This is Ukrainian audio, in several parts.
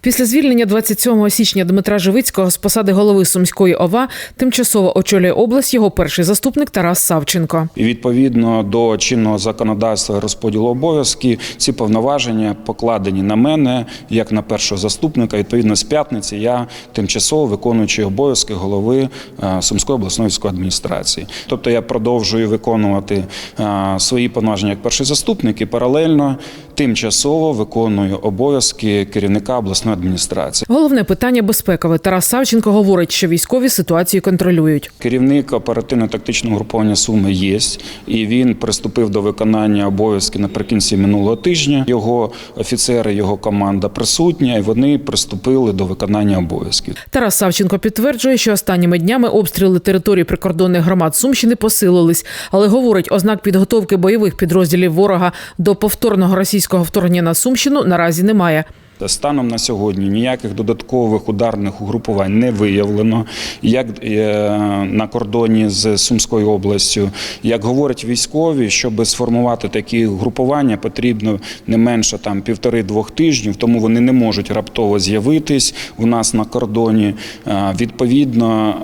Після звільнення 27 січня Дмитра Живицького з посади голови Сумської ОВА тимчасово очолює область його перший заступник Тарас Савченко. І відповідно до чинного законодавства розподілу обов'язків ці повноваження покладені на мене як на першого заступника. Відповідно, з п'ятниці я тимчасово виконуючий обов'язки голови е, Сумської обласної військової адміністрації. Тобто я продовжую виконувати е, свої повноваження як перший заступник і паралельно тимчасово виконую обов'язки керівника обласної адміністрації. Головне питання безпекове. Тарас Савченко говорить, що військові ситуацію контролюють. Керівник оперативно-тактичного груповання Суми є, і він приступив до виконання обов'язків наприкінці минулого тижня. Його офіцери, його команда присутня, і вони приступили до виконання обов'язків. Тарас Савченко підтверджує, що останніми днями обстріли території прикордонних громад Сумщини посилились, але говорить, ознак підготовки бойових підрозділів ворога до повторного російського вторгнення на Сумщину наразі немає. Станом на сьогодні ніяких додаткових ударних угрупувань не виявлено, як е, на кордоні з Сумською областю. Як говорять військові, щоб сформувати такі групування, потрібно не менше там півтори-двох тижнів, тому вони не можуть раптово з'явитись у нас на кордоні. Е, Відповідно,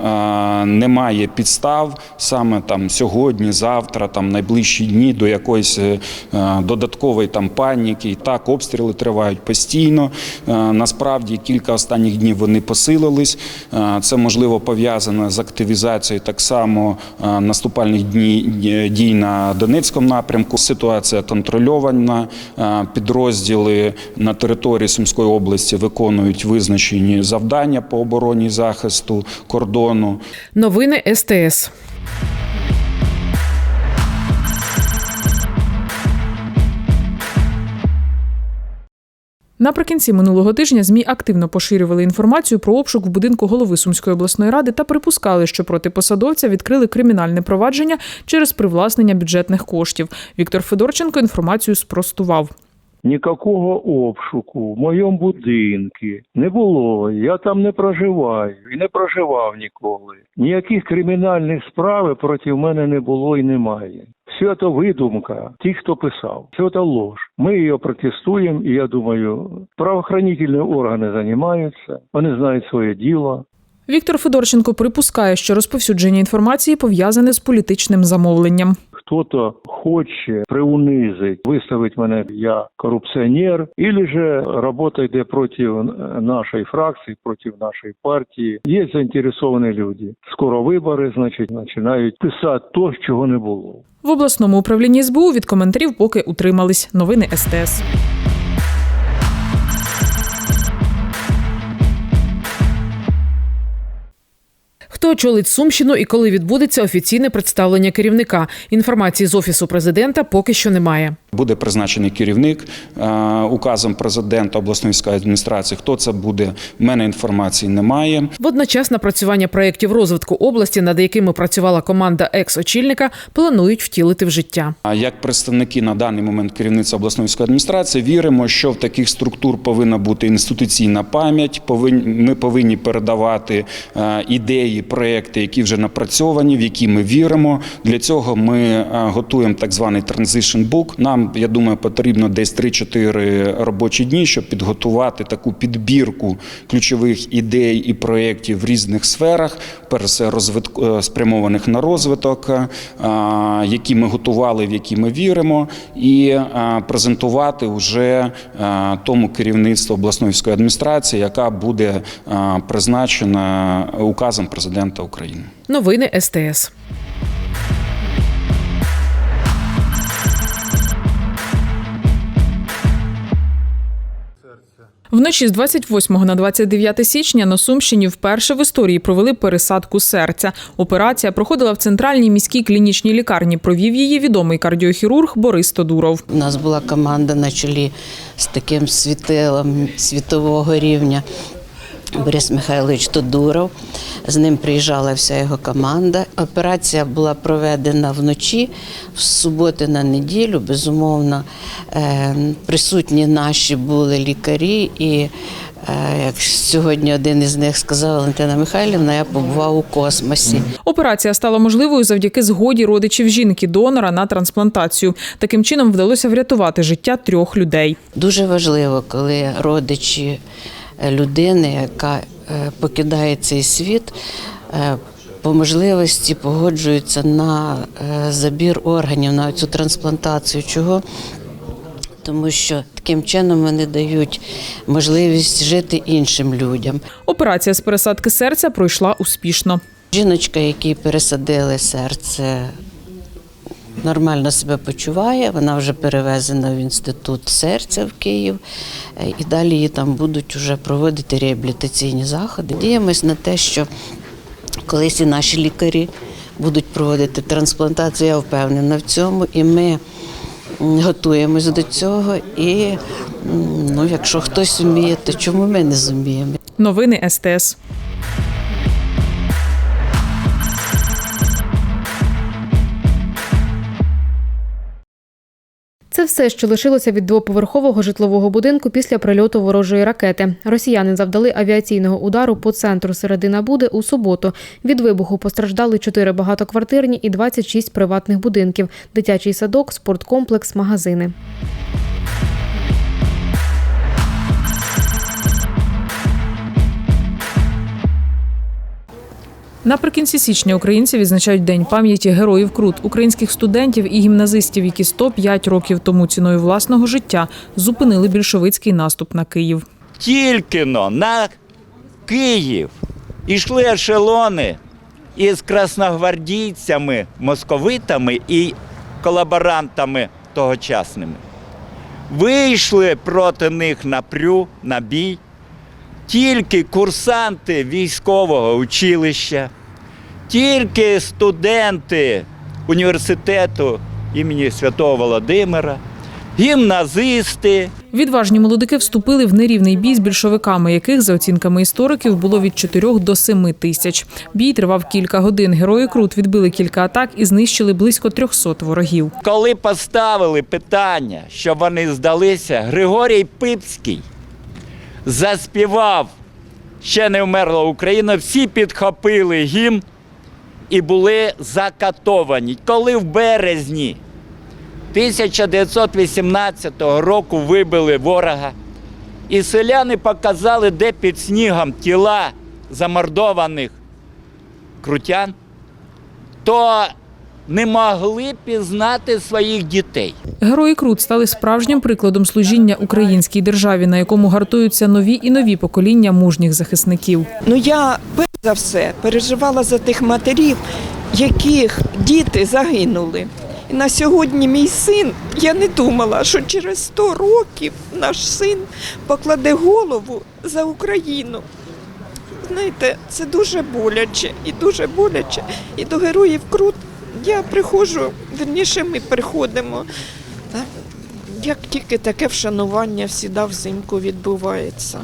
е, немає підстав саме там сьогодні, завтра, там найближчі дні до якоїсь додаткової там паніки. І так обстріли тривають постійно. Е, Насправді кілька останніх днів вони посилились. Е, Це можливо пов'язано з активізацією так само е, наступальних дій на Донецькому напрямку. Ситуація контрольована. Підрозділи на території Сумської області виконують визначені завдання по обороні захисту кордону. Новини СТС. Наприкінці минулого тижня ЗМІ активно поширювали інформацію про обшук в будинку голови Сумської обласної ради та припускали, що проти посадовця відкрили кримінальне провадження через привласнення бюджетних коштів. Віктор Федорченко інформацію спростував. Ніякого обшуку в моєму будинку не було. Я там не проживаю і не проживав ніколи. Ніяких кримінальних справ проти мене не було і немає. Все це видумка тих, хто писав. Все це ложь. Ми її протестуємо, і я думаю, правоохранительні органи займаються, вони знають своє діло. Віктор Федорченко припускає, що розповсюдження інформації пов'язане з політичним замовленням. Хто-то хоче приунизить, выставить мене я корупціонер, или же робота йде проти нашої фракції, проти нашої партії. Є заінтересовані люди. Скоро вибори, значить, починають писати то, чого не було. В обласному управлінні СБУ від коментарів поки утримались. Новини СТС. Хто очолить Сумщину і коли відбудеться офіційне представлення керівника? Інформації з офісу президента поки що немає. Буде призначений керівник е, указом президента обласної військової адміністрації. Хто це буде? В мене інформації немає. Водночас напрацювання проєктів розвитку області, над якими працювала команда екс-очільника, планують втілити в життя. А як представники на даний момент керівництва обласної військової адміністрації віримо, що в таких структур повинна бути інституційна пам'ять. Ми повинні передавати е, ідеї, проекти, які вже напрацьовані, в які ми віримо. Для цього ми е, готуємо так званий transition book. Нам я думаю, потрібно десь 3-4 робочі дні, щоб підготувати таку підбірку ключових ідей і проєктів в різних сферах, перш все розвитку е, спрямованих на розвиток, е, які ми готували, в які ми віримо, і е, презентувати вже тому керівництву обласної адміністрації, яка буде призначена указом президента України. Новини СТС. Вночі з 28 на 29 січня на Сумщині вперше в історії провели пересадку серця. Операція проходила в центральній міській клінічній лікарні. Провів її відомий кардіохірург Борис Тодуров. У нас була команда на чолі з таким світилом світового рівня. Борис Михайлович Тодуров. З ним приїжджала вся його команда. Операція була проведена вночі, в суботу на неділю. Безумовно, е, присутні наші були лікарі, і е, як сьогодні один із них сказав Валентина Михайлівна, я побував у космосі. Операція стала можливою завдяки згоді родичів жінки донора на трансплантацію. Таким чином вдалося врятувати життя трьох людей. Дуже важливо, коли родичі людини, яка е, покидає цей світ, е, по можливості погоджуються на е, забір органів, на цю трансплантацію. Чого? Тому що таким чином вони дають можливість жити іншим людям. Операція з пересадки серця пройшла успішно. Жіночка, якій пересадили серце, нормально себе почуває. Вона вже перевезена в інститут серця в Київ, Е, і далі її там будуть вже проводити реабілітаційні заходи. Діємось на те, що колись і наші лікарі будуть проводити трансплантацію. Я впевнена в цьому, і ми готуємось до цього. І ну, якщо хтось вміє, то чому ми не зуміємо? Новини СТС. Це все, що лишилося від двоповерхового житлового будинку після прильоту ворожої ракети. Росіяни завдали авіаційного удару по центру середина Буди у суботу. Від вибуху постраждали 4 багатоквартирні і 26 приватних будинків, дитячий садок, спорткомплекс, магазини. Наприкінці січня українці відзначають День пам'яті героїв Крут, українських студентів і гімназистів, які 105 років тому ціною власного життя зупинили більшовицький наступ на Київ. тільки но на Київ ішли ешелони із красногвардійцями, московитами і колаборантами тогочасними. Вийшли проти них на прю, на бій. Тільки курсанти військового училища, тільки студенти університету імені Святого Володимира, гімназисти, Відважні молодики вступили в нерівний бій з більшовиками, яких, за оцінками істориків, було від 4 до 7 тисяч. Бій тривав кілька годин. Герої Крут відбили кілька атак і знищили близько 300 ворогів. Коли поставили питання, щоб вони здалися, Григорій Пипський заспівав ще не вмерла Україна, всі підхопили гімн і були закатовані. Коли в березні 1918 року вибили ворога, і селяни показали, де під снігом тіла замордованих крутян, то не могли пізнати своїх дітей. Герої Крут стали справжнім прикладом служіння українській державі, на якому гартуються нові і нові покоління мужніх захисників. Ну я перш за все переживала за тих матерів, яких діти загинули. І на сьогодні мій син, я не думала, що через 100 років наш син покладе голову за Україну. Знаєте, це дуже боляче і дуже боляче. І до героїв Крут я приходжу, верніше ми приходимо. Як тільки таке вшанування всіда взимку відбувається.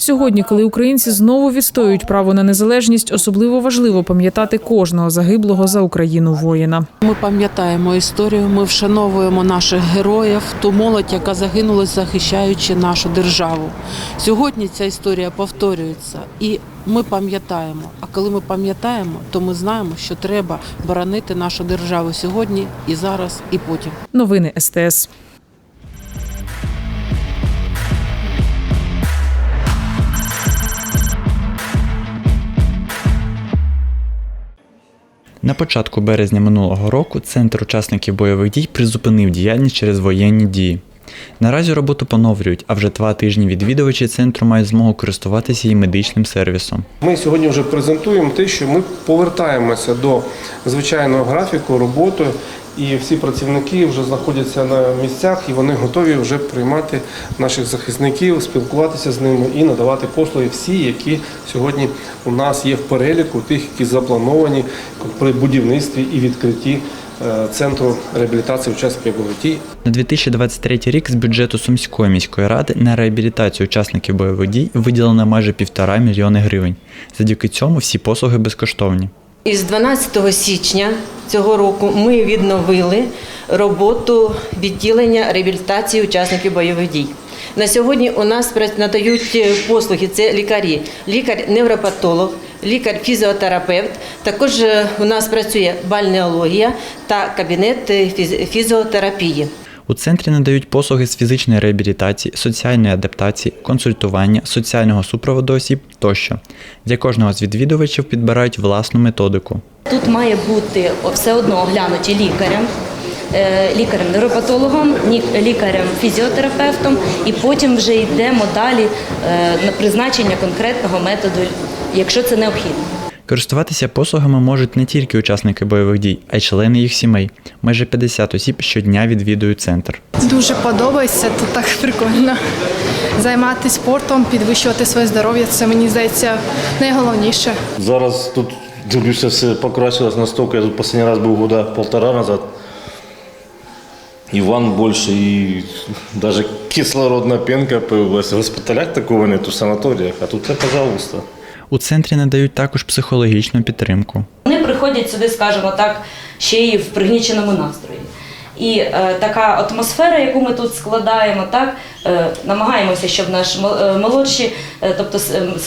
Сьогодні, коли українці знову відстоюють право на незалежність, особливо важливо пам'ятати кожного загиблого за Україну воїна. Ми пам'ятаємо історію, ми вшановуємо наших героїв, ту молодь, яка загинула, захищаючи нашу державу. Сьогодні ця історія повторюється, і ми пам'ятаємо. А коли ми пам'ятаємо, то ми знаємо, що треба боронити нашу державу сьогодні і зараз, і потім. Новини СТС. На початку березня минулого року Центр учасників бойових дій призупинив діяльність через воєнні дії. Наразі роботу поновлюють, а вже два тижні відвідувачі центру мають змогу користуватися і медичним сервісом. Ми сьогодні вже презентуємо те, що ми повертаємося до звичайного графіку роботи, і всі працівники вже знаходяться на місцях і вони готові вже приймати наших захисників, спілкуватися з ними і надавати послуги всі, які сьогодні у нас є в переліку, тих, які заплановані при будівництві і відкритті е, центру реабілітації учасників бойових дій. На 2023 рік з бюджету Сумської міської ради на реабілітацію учасників бойових дій виділено майже півтора мільйони гривень. Завдяки цьому всі послуги безкоштовні. Із 12 січня цього року ми відновили роботу відділення реабілітації учасників бойових дій. На сьогодні у нас надають е, послуги це лікарі, лікар-невропатолог, лікар-фізіотерапевт. Також е, у нас працює бальнеологія та кабінет е, фізіотерапії. У центрі надають послуги з фізичної реабілітації, соціальної адаптації, консультування, соціального супроводу осіб тощо. Для кожного з відвідувачів підбирають власну методику. Тут має бути все одно оглянуті лікарем, е, лікарем-невропатологом, лікарем-фізіотерапевтом, і потім вже йдемо далі е, на призначення конкретного методу, якщо це необхідно. Користуватися послугами можуть не тільки учасники бойових дій, а й члени їх сімей. Майже 50 осіб щодня відвідують центр. Дуже подобається, тут так прикольно. Займатися спортом, підвищувати своє здоров'я це мені здається найголовніше. Зараз тут дивлюся, все покращилось настільки. Я тут останній раз був года полтора назад. І ванн більше, і навіть кислородна пенка появилась. В госпіталях такого нету, в санаторіях, а тут це, пожалуйста. У центрі надають також психологічну підтримку. Вони приходять сюди, скажімо так, ще й в пригніченому настрої. І е, така атмосфера, яку ми тут складаємо, так е, намагаємося, щоб наші е, молодші, е, тобто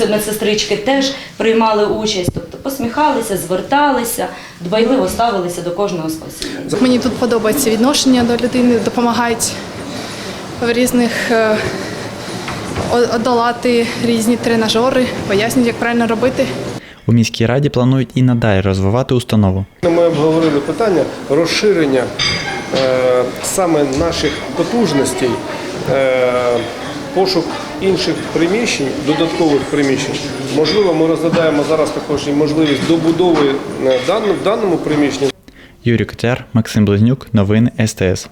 медсестрички, теж приймали участь, тобто посміхалися, зверталися, дбайливо ставилися до кожного з пацієнтів. Мені тут подобається відношення до людини, допомагають в різних е, одолати різні тренажери, пояснюють, як правильно робити. У міській раді планують і надалі розвивати установу. Ми обговорили питання розширення е, саме наших потужностей, е, пошук інших приміщень, додаткових приміщень. Можливо, ми розглядаємо зараз також і можливість добудови е, дану- в даному приміщенні Юрій Котяр, Максим Близнюк, новини СТС.